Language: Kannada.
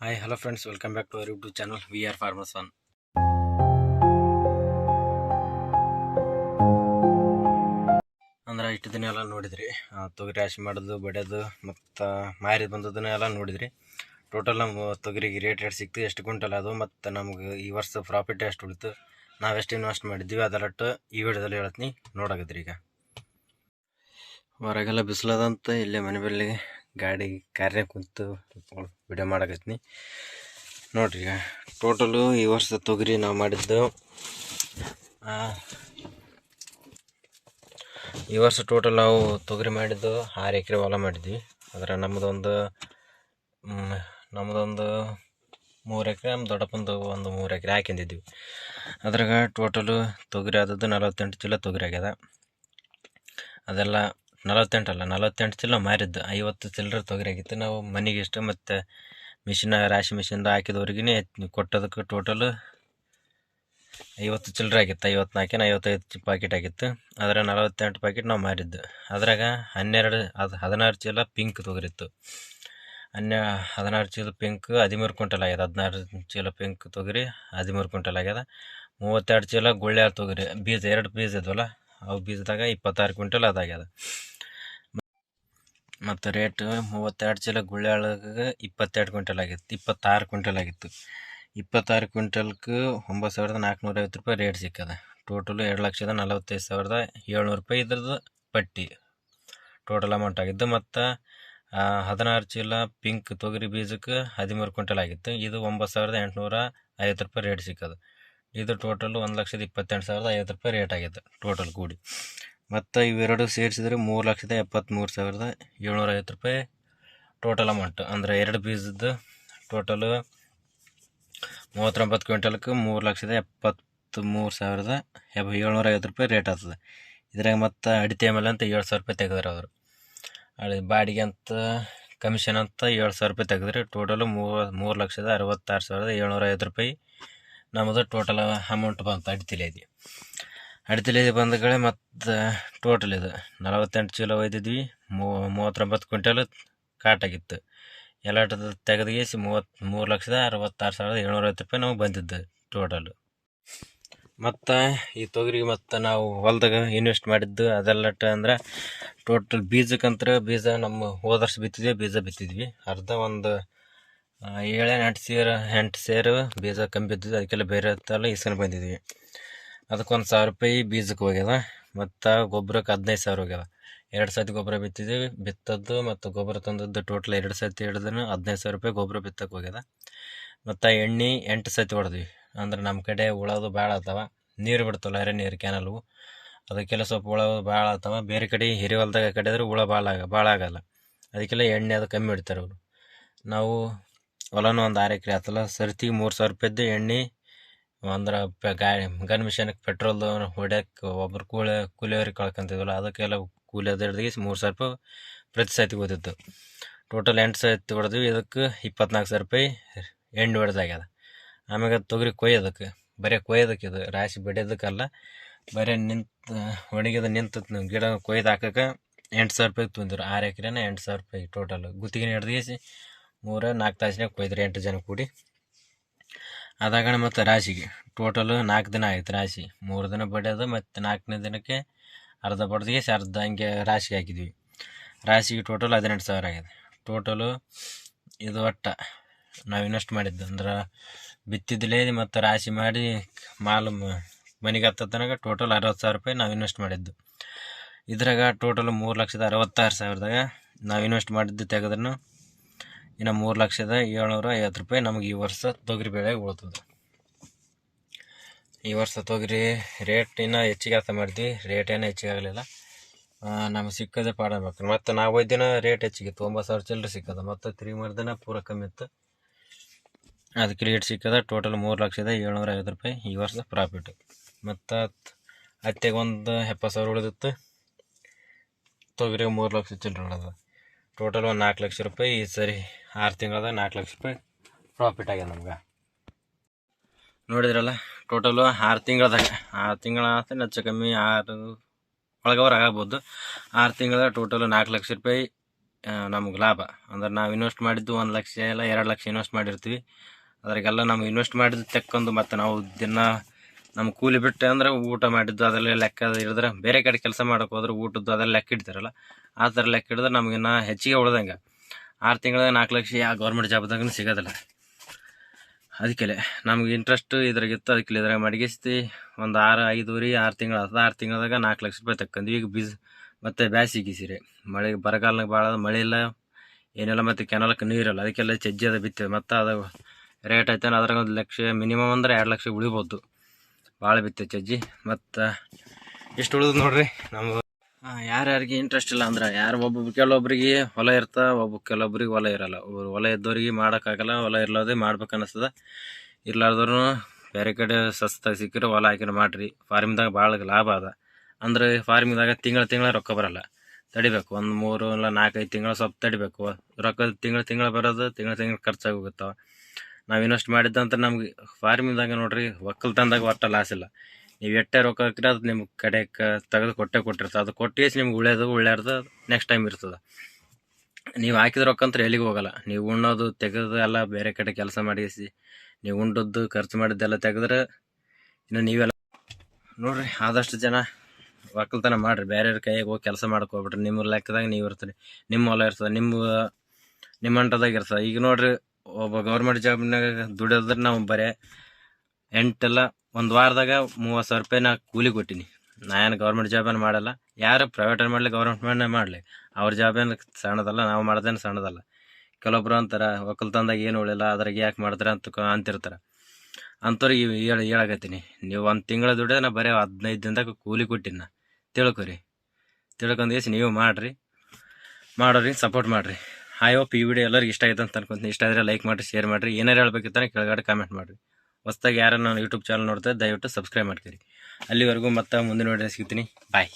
Hi hello friends welcome back to our YouTube channel we are farmers one ಅಂದ್ರೆ ಇಷ್ಟು ದಿನ ಎಲ್ಲ ನೋಡಿದ್ರಿ. ತೊಗರಿ ರಾಶಿ ಮಾಡೋದು ಬಡಿಯೋದು ಮತ್ತು ಮಾರಿ ಬಂದದನ್ನ ಎಲ್ಲ ನೋಡಿದ್ರಿ. ಟೋಟಲ್ ನಮ್ಮ ತೊಗರಿಗೆ ರೇಟ್ ಎಷ್ಟು ಸಿಕ್ತು, ಎಷ್ಟು ಕ್ವಿಂಟಲ್ ಅದು ಮತ್ತು ನಮ್ಗೆ ಈ ವರ್ಷ ಪ್ರಾಫಿಟ್ ಎಷ್ಟು ಉಳಿತು, ನಾವು ಎಷ್ಟು ಇನ್ವೆಸ್ಟ್ ಮಾಡಿದ್ವಿ, ಅದರಟ್ಟು ಈ ವಿಡಿಯೋದಲ್ಲಿ ಹೇಳ್ತೀನಿ. ನೋಡಾಗದ್ರಿ ಈಗ. ಹೊರಗೆಲ್ಲ ಬಿಸಿಲದಂತ ಇಲ್ಲೇ ಮನೆ ಬಳಿ ಗಾಡಿ ಕಾರ್ಯ ಕುಂತು ವಿಡಿಯೋ ಮಾಡಕತ್ತೀನಿ. ನೋಡ್ರಿ, ಈಗ ಟೋಟಲು ಈ ವರ್ಷ ತೊಗರಿ ನಾವು ಮಾಡಿದ್ದು ಈ ವರ್ಷ ಟೋಟಲ್ ನಾವು ತೊಗರಿ ಮಾಡಿದ್ದು ಆರು ಎಕರೆ ಹೊಲ ಮಾಡಿದ್ವಿ. ಅದರ ನಮ್ಮದೊಂದು ನಮ್ಮದೊಂದು ಮೂರು ಎಕರೆ ನಮ್ಮ ದೊಡ್ಡಪ್ಪಂದು ಒಂದು ಮೂರು ಎಕರೆ ಹಾಕೊಂಡಿದ್ವಿ ಅದ್ರಾಗ ಟೋಟಲು ತೊಗರಿ ಆದದ್ದು ನಲವತ್ತೆಂಟು ಚೀಲ ತೊಗರಿ ಆಗ್ಯದ. ಅದೆಲ್ಲ ನಲವತ್ತೆಂಟಲ್ಲ ನಲವತ್ತೆಂಟು ಚೀಲ ಮಾರಿದ್ದು, ಐವತ್ತು ಚಿಲ್ಲರೆ ತೊಗರಿ ಆಗಿತ್ತು ನಾವು ಮನೆಗೆ ಇಷ್ಟು ಮತ್ತು ಮಿಷಿನ ರಾಶಿ ಮಿಷಿನ್ದು ಹಾಕಿದವ್ರಿಗೆ ಕೊಟ್ಟದಕ್ಕೆ ಟೋಟಲ್ ಐವತ್ತು ಚಿಲ್ಲರೆ ಆಗಿತ್ತು. ಐವತ್ನಾಲ್ಕೇನು ಐವತ್ತೈದು ಪಾಕೆಟ್ ಆಗಿತ್ತು. ಅದರ ನಲವತ್ತೆಂಟು ಪಾಕೆಟ್ ನಾವು ಮಾರಿದ್ದು. ಅದರಾಗ ಹನ್ನೆರಡು, ಅದು ಹದಿನಾರು ಚೀಲ ಪಿಂಕ್ ತೊಗರಿತ್ತು. ಹನ್ನೆ, ಹದಿನಾರು ಚೀಲ ಪಿಂಕ್ ಹದಿಮೂರು ಕ್ವಿಂಟಲ್ ಆಗ್ಯದ. ಹದಿನಾರು ಚೀಲ ಪಿಂಕ್ ತೊಗರಿ, ಹದಿಮೂರು ಕ್ವಿಂಟಲ್ ಆಗ್ಯದ. ಮೂವತ್ತೆರಡು ಚೀಲ ಗುಳ್ಳೆ ತೊಗರಿ. ಬೀಜ, ಎರಡು ಬೀಜ ಇದ್ವಲ್ಲ, ಅವು ಬೀಜದಾಗ ಇಪ್ಪತ್ತಾರು ಕ್ವಿಂಟಲ್ ಅದಾಗ್ಯದ. ಮತ್ತು ರೇಟ್ ಮೂವತ್ತೆರಡು ಚೀಲ ಗುಳ್ಯಾಳಗೆ ಇಪ್ಪತ್ತೆರಡು ಕ್ವಿಂಟಲ್ ಆಗಿತ್ತು, ಇಪ್ಪತ್ತಾರು ಕ್ವಿಂಟಲ್ ಆಗಿತ್ತು. ಇಪ್ಪತ್ತಾರು ಕ್ವಿಂಟಲ್ಗೆ ಒಂಬತ್ತು ಸಾವಿರದ ನಾಲ್ಕುನೂರ ಐವತ್ತು ರೂಪಾಯಿ ರೇಟ್ ಸಿಕ್ಕಿದೆ. ಟೋಟಲು ಎರಡು ಲಕ್ಷದ ನಲವತ್ತೈದು ಸಾವಿರದ ಏಳ್ನೂರು ರೂಪಾಯಿ ಇದ್ರದ್ದು ಪಟ್ಟಿ. ಟೋಟಲ್ ಅಮೌಂಟ್ ಆಗಿದ್ದು ಮತ್ತು ಹದಿನಾರು ಚೀಲ ಪಿಂಕ್ ತೊಗರಿ ಬೀಜಕ್ಕೆ ಹದಿಮೂರು ಕ್ವಿಂಟಲ್ ಆಗಿತ್ತು. ಇದು ಒಂಬತ್ತು ಸಾವಿರದ ಎಂಟುನೂರ ಐವತ್ತು ರೂಪಾಯಿ ರೇಟ್ ಸಿಕ್ಕದು. ಇದು ಟೋಟಲ್ ಒಂದು ಲಕ್ಷದ ಇಪ್ಪತ್ತೆಂಟು ಸಾವಿರದ ಐವತ್ತು ರೂಪಾಯಿ ರೇಟ್ ಆಗಿತ್ತು ಟೋಟಲ್ ಕೂಡಿ. ಮತ್ತು ಇವೆರಡು ಸೇರಿಸಿದರೆ ಮೂರು ಲಕ್ಷದ ಎಪ್ಪತ್ತ್ಮೂರು ಸಾವಿರದ ಏಳ್ನೂರ ಐವತ್ತು ರೂಪಾಯಿ ಟೋಟಲ್ ಅಮೌಂಟ್ ಅಂದರೆ ಎರಡು ಬೀಜದ್ದು ಟೋಟಲು ಮೂವತ್ತೊಂಬತ್ತು ಕ್ವಿಂಟಲ್ಗೆ ಮೂರು ಲಕ್ಷದ ಎಪ್ಪತ್ತ್ಮೂರು ಸಾವಿರದ ಎಬ್, ಏಳ್ನೂರ ಐವತ್ತು ರೂಪಾಯಿ ರೇಟ್ ಆಗ್ತದೆ. ಇದ್ರಾಗ ಮತ್ತು ಅಡಿತೆ ಮೇಲೆ ಅಂತ ಏಳು ಸಾವಿರ ರೂಪಾಯಿ ತೆಗೆದ್ರೆ ಅವರು. ಅಲ್ಲಿ ಬಾಡಿಗೆ ಅಂತ ಕಮಿಷನ್ ಅಂತ ಏಳು ಸಾವಿರ ರೂಪಾಯಿ ತೆಗೆದ್ರೆ ಟೋಟಲು ಮೂವ, ಮೂರು ಲಕ್ಷದ ಅರವತ್ತಾರು ಸಾವಿರದ ಏಳ್ನೂರ ಐವತ್ತು ರೂಪಾಯಿ ನಮ್ಮದು ಟೋಟಲ್ ಅಮೌಂಟ್ ಬಂತು ಅಡಿತಿಲೇದಿ ಅಡಿತಿಲೇದಿ ಕಡೆ ಮತ್ತು ಟೋಟಲ್ ಇದು ನಲವತ್ತೆಂಟು ಚೀಲ ಒಯ್ದಿದ್ವಿ. ಮೂವತ್ತೊಂಬತ್ತು ಕ್ವಿಂಟಲ್ ಕಾಟಾಗಿತ್ತು. ಎಲ್ಲ ತೆಗೆದುಗೇಸಿ ಮೂವತ್ತು, ಮೂರು ಲಕ್ಷದ ಅರವತ್ತಾರು ಸಾವಿರದ ಏಳ್ನೂರ ಐವತ್ತು ರೂಪಾಯಿ ನಮಗೆ ಬಂದಿದ್ದು ಟೋಟಲ್ ಮತ್ತು, ಈ ತೊಗರಿಗೆ ಮತ್ತು ನಾವು ಹೊಲ್ದಾಗ ಇನ್ವೆಸ್ಟ್ ಮಾಡಿದ್ದು ಅದೆಲ್ಲಟ ಅಂದ್ರೆ ಟೋಟಲ್ ಬೀಜಕ್ಕಂತರ ಬೀಜ ನಮ್ಮ ಹೋದ ಬಿತ್ತಿದ್ವಿ, ಬೀಜ ಬಿತ್ತಿದ್ವಿ. ಅರ್ಧ ಒಂದು ಏಳೆಂಟು ಸೇರು, ಎಂಟು ಸೇರು ಬೀಜ ಕಮ್ಮಿ ಬಿದ್ದಿದ್ದು, ಅದಕ್ಕೆಲ್ಲ ಬೇರೆ ಹತ್ತಲ್ಲ ಇಸ್ಕೊಂಡು ಬಂದಿದ್ವಿ. ಅದಕ್ಕೊಂದು ಸಾವಿರ ರೂಪಾಯಿ ಬೀಜಕ್ಕೆ ಹೋಗ್ಯದ, ಮತ್ತು ಗೊಬ್ಬರಕ್ಕೆ ಹದಿನೈದು ಸಾವಿರ ಹೋಗ್ಯದ. ಎರಡು ಸತಿ ಗೊಬ್ಬರ ಬಿತ್ತಿದ್ವಿ, ಬಿತ್ತದ್ದು ಮತ್ತು ಗೊಬ್ಬರ ತಂದದ್ದು ಟೋಟಲ್ ಎರಡು ಸತಿ ಹಿಡಿದ್ರೂ ಹದಿನೈದು ಸಾವಿರ ರೂಪಾಯಿ ಗೊಬ್ಬರ ಬಿತ್ತಕ್ಕೆ ಹೋಗ್ಯದ. ಮತ್ತು ಎಣ್ಣೆ ಎಂಟು ಸತಿ ಹೊಡೆದ್ವಿ. ಅಂದ್ರೆ ನಮ್ಮ ಕಡೆ ಉಳೋದು ಭಾಳ ಆತವ, ನೀರು ಬಿಡ್ತಲ್ಲ ಅರೆ ನೀರು ಕ್ಯಾನಲ್ವು ಅದಕ್ಕೆಲ್ಲ ಸ್ವಲ್ಪ ಹುಳ ಭಾಳ ಆತವ. ಬೇರೆ ಕಡೆ ಹಿರಿ ಹೊಲ್ದಾಗ ಕಡಿದ್ರೆ ಹುಳ ಭಾಳ ಆಗ ಭಾಳ ಆಗಲ್ಲ. ಅದಕ್ಕೆಲ್ಲ ಎಣ್ಣೆ ಅದು ಕಮ್ಮಿ ಇಡ್ತಾರೆ ಅವರು. ನಾವು ಹೊಲನೂ ಒಂದು ಆರು ಎಕರೆ ಆತಲ್ಲ, ಸರ್ತಿಗೆ ಮೂರು ಸಾವಿರ ರೂಪಾಯಿದ್ದು ಎಣ್ಣೆ ಅಂದ್ರೆ ಗಾಡಿ, ಗನ್ ಮಿಷನ್ಗೆ ಪೆಟ್ರೋಲ್ದು ಹೊಡ್ಯಕ್ಕೆ ಒಬ್ರು ಕೂಲಿ, ಕೂಲಿಯವ್ರಿಗೆ ಕಳ್ಕೊಂತಿದ್ವಲ್ಲ ಅದಕ್ಕೆಲ್ಲ ಕೂಲಿ ಅದು ಹಿಡ್ದು ಮೂರು ಸಾವಿರ ರೂಪಾಯಿ ಪ್ರತಿ ಸತಿ ಓದಿತ್ತು ಟೋಟಲ್ ಎಂಟು ಸತಿ ಹೊಡೆದ್ವಿ ಇದಕ್ಕೆ ಇಪ್ಪತ್ನಾಲ್ಕು ಸಾವಿರ ರೂಪಾಯಿ ಎಣ್ಣೆ ಹೊಡೆದಾಗ್ಯದ. ಆಮ್ಯಾಗ ತೊಗರಿ ಕೊಯ್ಯೋದಕ್ಕೆ ಬರೀ ಕೊಯ್ಯೋದಕ್ಕೆ ಇದು, ರಾಶಿ ಬೆಳೆಯೋದಕ್ಕಲ್ಲ ಬರೀ ನಿಂತು, ಒಣಗಿದ ನಿಂತು ಗಿಡ ಕೊಯ್ದು ಹಾಕಕ್ಕೆ ಎಂಟು ಸಾವಿರ ರೂಪಾಯಿ ತುಂಬಿದ್ರು ಆರು ಎಕರೆನ ಎಂಟು ಸಾವಿರ ರೂಪಾಯಿ ಟೋಟಲ್ ಗುತ್ತಿಗೆ ಹಿಡ್ದು ಮೂರ ನಾಲ್ಕು ತಾಸಿನಾಗ ಕೊಯ್ದ್ರು ಎಂಟು ಜನ ಕೂಡಿ. ಅದಾಗಣ ಮತ್ತು ರಾಶಿಗೆ. ಟೋಟಲು ನಾಲ್ಕು ದಿನ ಆಯ್ತು ರಾಶಿ. ಮೂರು ದಿನ ಬಡಿಯೋದು ಮತ್ತು ನಾಲ್ಕನೇ ದಿನಕ್ಕೆ ಅರ್ಧ ಬಡ್ದಿಗೆ ಅರ್ಧ ಹಂಗೆ ರಾಶಿಗೆ ಹಾಕಿದ್ವಿ. ರಾಶಿಗೆ ಟೋಟಲ್ ಹದಿನೆಂಟು ಸಾವಿರ ಆಗಿದೆ. ಟೋಟಲು ಇದು ಒಟ್ಟು ನಾವು ಇನ್ವೆಸ್ಟ್ ಮಾಡಿದ್ದು. ಅಂದ್ರೆ ಬಿತ್ತಿದ್ದಲೇ ಮತ್ತು ರಾಶಿ ಮಾಡಿ ಮಾಲು ಮನೆಗೆ ಹತ್ತ ತನಕ ಟೋಟಲ್ ಅರವತ್ತು ಸಾವಿರ ರೂಪಾಯಿ ನಾವು ಇನ್ವೆಸ್ಟ್ ಮಾಡಿದ್ದು. ಇದ್ರಾಗ ಟೋಟಲ್ ಮೂರು ಲಕ್ಷದ ಅರವತ್ತಾರು ಸಾವಿರದಾಗ ನಾವು ಇನ್ವೆಸ್ಟ್ ಮಾಡಿದ್ದು ತೆಗೆದ್ರೂ ಇನ್ನು ಮೂರು ಲಕ್ಷದ ಏಳ್ನೂರ ಐವತ್ತು ರೂಪಾಯಿ ನಮಗೆ ಈ ವರ್ಷ ತೊಗರಿ ಬೆಳೆ ಉಳ್ತದೆ. ಈ ವರ್ಷ ತೊಗರಿ ರೇಟ್ ಇನ್ನು ಹೆಚ್ಚಿಗೆ ಆಗ್ತಾ ಮಾಡ್ತೀವಿ ರೇಟ್ ಏನೂ ಹೆಚ್ಚಿಗೆ ಆಗಲಿಲ್ಲ. ನಮಗೆ ಸಿಕ್ಕದೆ ಪಾಡಬೇಕು ಮತ್ತು ನಾವು ದಿನ ರೇಟ್ ಹೆಚ್ಚಿಗೆ ಒಂಬತ್ತು ಸಾವಿರ ಚಿಲ್ಲರೆ ಸಿಕ್ಕದ. ಮತ್ತು ತ್ರೀ ದಿನ ಪೂರ ಕಮ್ಮಿ ಇತ್ತು. ಅದಕ್ಕೆ ರೇಟ್ ಸಿಕ್ಕದ ಟೋಟಲ್ ಮೂರು ಲಕ್ಷದ ಏಳ್ನೂರ ಐವತ್ತು ರೂಪಾಯಿ ಈ ವರ್ಷ ಪ್ರಾಫಿಟ್ ಮತ್ತು ಹತ್ತಿಗೆ ಒಂದು ಎಪ್ಪತ್ತು ಸಾವಿರ ಉಳಿದಿತ್ತು. ತೊಗರಿಗೆ ಮೂರು ಲಕ್ಷ ಚಿಲ್ಲರೆ ಉಳಿದ ಟೋಟಲ್ ಒಂದು ನಾಲ್ಕು ಲಕ್ಷ ರೂಪಾಯಿ ಈ ಸರಿ ಆರು ತಿಂಗಳದ ನಾಲ್ಕು ಲಕ್ಷ ರೂಪಾಯಿ ಪ್ರಾಫಿಟ್ ಆಗ್ಯದ ನಮ್ಗೆ. ನೋಡಿದ್ರಲ್ಲ ಟೋಟಲು ಆರು ತಿಂಗಳದಾಗ, ಆರು ತಿಂಗಳ ಹೆಚ್ಚು ಕಮ್ಮಿ ಆರು ಒಳಗವರ ಆಗ್ಬೋದು. ಆರು ತಿಂಗಳ ಟೋಟಲು ನಾಲ್ಕು ಲಕ್ಷ ರೂಪಾಯಿ ನಮ್ಗೆ ಲಾಭ. ಅಂದ್ರೆ ನಾವು ಇನ್ವೆಸ್ಟ್ ಮಾಡಿದ್ದು ಒಂದು ಲಕ್ಷ ಇಲ್ಲ, ಎರಡು ಲಕ್ಷ ಇನ್ವೆಸ್ಟ್ ಮಾಡಿರ್ತೀವಿ. ಅದ್ರಾಗೆಲ್ಲ ನಮ್ಗೆ ಇನ್ವೆಸ್ಟ್ ಮಾಡಿದ್ದು ತೆಕ್ಕೊಂಡು ಮತ್ತು ನಾವು ದಿನ ನಮ್ಮ ಕೂಲಿ ಬಿಟ್ಟು ಅಂದ್ರೆ ಊಟ ಮಾಡಿದ್ದು ಅದರಲ್ಲಿ ಲೆಕ್ಕ ಹಿಡಿದ್ರೆ ಬೇರೆ ಕಡೆ ಕೆಲಸ ಮಾಡೋಕೆ ಹೋದ್ರೆ ಊಟದ್ದು ಅದೆಲ್ಲ ಲೆಕ್ಕ ಇಡ್ತಾರಲ್ಲ, ಆ ಥರ ಲೆಕ್ಕ ಹಿಡಿದ್ರೆ ನಮಗಿನ್ನ ಹೆಚ್ಚಿಗೆ ಉಳ್ದಂಗೆ. ಆರು ತಿಂಗಳ ನಾಲ್ಕು ಲಕ್ಷ ಯಾವ ಗೌರ್ಮೆಂಟ್ ಜಾಬ್ದಾಗೂ ಸಿಗೋದಿಲ್ಲ. ಅದಕ್ಕೆಲೆ ನಮ್ಗೆ ಇಂಟ್ರೆಸ್ಟ್ ಇದ್ರಾಗಿತ್ತು ಅದಕ್ಕೆ ಇದ್ರಾಗ ಮಡಗಿಸ್ತಿ. ಒಂದು ಆರು, ಐದೂರಿ, ಆರು ತಿಂಗಳು ಆದ ಆರು ತಿಂಗಳದಾಗ ನಾಲ್ಕು ಲಕ್ಷ ರೂಪಾಯಿ ತಕ್ಕಂದ್ವಿ. ಈಗ ಬೀಜ ಮತ್ತು ಬ್ಯಾಸಿಗೆ ಸೀರೆ ಮಳೆ, ಬರಗಾಲನಾಗ ಭಾಳ ಮಳೆ ಇಲ್ಲ. ಏನಿಲ್ಲ ಮತ್ತು ಕೆನಲಕ್ಕೆ ನೀರಿಲ್ಲ ಅದಕ್ಕೆಲ್ಲ ಚಜ್ಜಿ ಅದ ಬಿತ್ತಿದೆ ಮತ್ತು ಅದು ರೇಟ್ ಐತೆ ಅದ್ರಾಗ ಒಂದು ಲಕ್ಷ ಮಿನಿಮಮ್ ಅಂದ್ರೆ ಎರಡು ಲಕ್ಷ ಉಳಿಬೋದು. ಭಾಳ ಬಿತ್ತೆ ಚಜ್ಜಿ. ಮತ್ತು ಎಷ್ಟು ಉಳಿದು ನೋಡ್ರಿ? ನಮ್ಗೆ ಯಾರ್ಯಾರಿಗೆ ಇಂಟ್ರೆಸ್ಟ್ ಇಲ್ಲ ಅಂದ್ರೆ ಯಾರು ಒಬ್ಬೊಬ್ರು ಕೆಲವೊಬ್ರಿಗೆ ಹೊಲ ಇರ್ತಾ, ಒಬ್ಬ ಕೆಲವೊಬ್ರಿಗೆ ಹೊಲ ಇರಲ್ಲ. ಒಬ್ರು ಹೊಲ ಇದ್ದವ್ರಿಗೆ ಮಾಡೋಕ್ಕಾಗಲ್ಲ ಹೊಲ ಇರ್ಲಾರ್ದೆ ಮಾಡ್ಬೇಕು ಅನಿಸ್ತದ. ಇರ್ಲಾರ್ದವ್ರು ಬೇರೆ ಕಡೆ ಸಸ್ತಾಗಿ ಸಿಕ್ಕಿರೋ ಹೊಲ ಹಾಕಿರೋ ಮಾಡಿರಿ. ಫಾರ್ಮಿಂಗ್ದಾಗ ಭಾಳ ಲಾಭ ಅದ. ಅಂದರೆ ಫಾರ್ಮಿಂಗ್ದಾಗ ತಿಂಗಳ ತಿಂಗಳ ರೊಕ್ಕ ಬರಲ್ಲ. ತಡಿಬೇಕು. ಒಂದು ಮೂರು ಇಲ್ಲ ನಾಲ್ಕೈದು ತಿಂಗಳು ಸ್ವಲ್ಪ ತಡಿಬೇಕು. ರೊಕ್ಕ ತಿಂಗಳು ತಿಂಗಳು ಬರೋದು ತಿಂಗಳು ತಿಂಗಳು ಖರ್ಚಾಗಿ ಹೋಗುತ್ತವೆ. ನಾವು ಇನ್ವೆಸ್ಟ್ ಮಾಡಿದ್ದಂತ ನಮ್ಗೆ ಫಾರ್ಮಿಂಗ್ದಾಗ ನೋಡ್ರಿ, ಒಕ್ಕಲ್ತನದಾಗ ಒಟ್ಟು ಲಾಸ್ ಇಲ್ಲ. ನೀವು ಎಟ್ಟೆ ರೊಕ್ಕ ಹಾಕಿದ್ರೆ ಅದು ನಿಮ್ಗೆ ಕಡೆಗೆ ತೆಗೆದು ಕೊಟ್ಟೆ ಕೊಟ್ಟಿರ್ತದೆ. ಅದು ಕೊಟ್ಟೇಸಿ ನಿಮ್ಗೆ ಉಳ್ಯೋದು ಉಳ್ಯಾರ್ದು ನೆಕ್ಸ್ಟ್ ಟೈಮ್ ಇರ್ತದೆ. ನೀವು ಹಾಕಿದ ರೊಕ್ಕ ಅಂತ ಎಲ್ಲಿಗೆ ಹೋಗಲ್ಲ. ನೀವು ಉಣ್ಣೋದು, ತೆಗೆದು ಎಲ್ಲ ಬೇರೆ ಕಡೆ ಕೆಲಸ ಮಾಡಿಸಿ, ನೀವು ಉಂಡದ್ದು, ಖರ್ಚು ಮಾಡಿದ್ದೆಲ್ಲ ತೆಗೆದ್ರೆ ಇನ್ನು ನೀವೆಲ್ಲ ನೋಡ್ರಿ, ಆದಷ್ಟು ಜನ ಒಕ್ಕಲ್ತನ ಮಾಡ್ರಿ. ಬೇರೆಯವ್ರ ಕೈಯಾಗ ಹೋಗಿ ಕೆಲಸ ಮಾಡಕ್ಕೆ ಹೋಗ್ಬಿಟ್ರಿ ನಿಮ್ಮ ಲೆಕ್ಕದಾಗ ನೀವು ಇರ್ತೀರಿ. ನಿಮ್ಮ ಹೊಲ ಇರ್ತದೆ ನಿಮ್ಮ ನಿಮ್ಮ ಅಂಟದಾಗ ಇರ್ತದೆ. ಈಗ ನೋಡ್ರಿ, ಒಬ್ಬ ಗೌರ್ಮೆಂಟ್ ಜಾಬ್ನಾಗ ದುಡಿದ್ರೆ ನಾವು ಬರೇ ಎಂಟೆಲ್ಲ ಒಂದು ವಾರದಾಗ ಮೂವತ್ತು ಸಾವಿರ ರೂಪಾಯಿ ನಾ ಕೂಲಿ ಕೊಟ್ಟಿನಿ. ನಾ ಏನು ಗೌರ್ಮೆಂಟ್ ಏನು ಮಾಡಲ್ಲ. ಯಾರು ಪ್ರೈವೇಟಲ್ಲಿ ಮಾಡಲಿ ಗೌರ್ಮೆಂಟ್ನೇ ಮಾಡಲಿ. ಅವ್ರ ಜಾಬೇನು ಸಣ್ಣದಲ್ಲ, ನಾವು ಮಾಡೋದೇನು ಸಣ್ಣದಲ್ಲ. ಕೆಲವೊಬ್ರು ಅಂತಾರೆ ಒಕ್ಕಲ್ತನದಾಗ ಏನು ಉಳಿಲ್ಲ, ಅದ್ರಾಗ ಯಾಕೆ ಮಾಡ್ತಾರೆ? ಅಂತ ಅಂತಿರ್ತಾರೆ. ಅಂಥವ್ರಿಗೆ ಹೇಳಿ ಹೇಳಕತ್ತೀನಿ. ನೀವು ಒಂದು ತಿಂಗಳ ದುಡಿದ್ರೆ ನಾ ಬರೀ ಹದಿನೈದು ದಿನದಾಗ ಕೂಲಿ ಕೊಟ್ಟಿನಿ ತಿಳ್ಕೊರಿ. ತಿಳ್ಕೊಂಡು ಏಸಿ ನೀವು ಮಾಡಿರಿ. ಮಾಡೋರಿ ಸಪೋರ್ಟ್ ಮಾಡಿರಿ. ಐ ಹೋಪ್ ಈ ವಿಡಿಯೋ ಎಲ್ಲರಿಗೂ ಇಷ್ಟ ಆಯ್ತು ಅಂತ ಅನ್ಕೊಂತೀನಿ. ಇಷ್ಟ ಆದರೆ ಲೈಕ್ ಮಾಡಿರಿ ಶೇರ್ ಮಾಡಿರಿ. ಏನಾರು ಹೇಳ್ಬೇಕಿತ್ತಾನೆ ಕೆಳಗಡೆ ಕಾಮೆಂಟ್ ಮಾಡಿರಿ. ಹೊಸ್ದಾಗಿ ಯಾರು ನಾನು ಯೂಟ್ಯೂಬ್ ಚಾನಲ್ ನೋಡ್ತಾರೆ ದಯವಿಟ್ಟು ಸಬ್ಸ್ಕ್ರೈಬ್ ಮಾಡ್ತೀರಿ ಅಲ್ಲಿವರೆಗೂ ಮತ್ತೆ ಮುಂದಿನ ವಿಡಿಯೋ ಸಿಗ್ತೀನಿ. ಬಾಯ್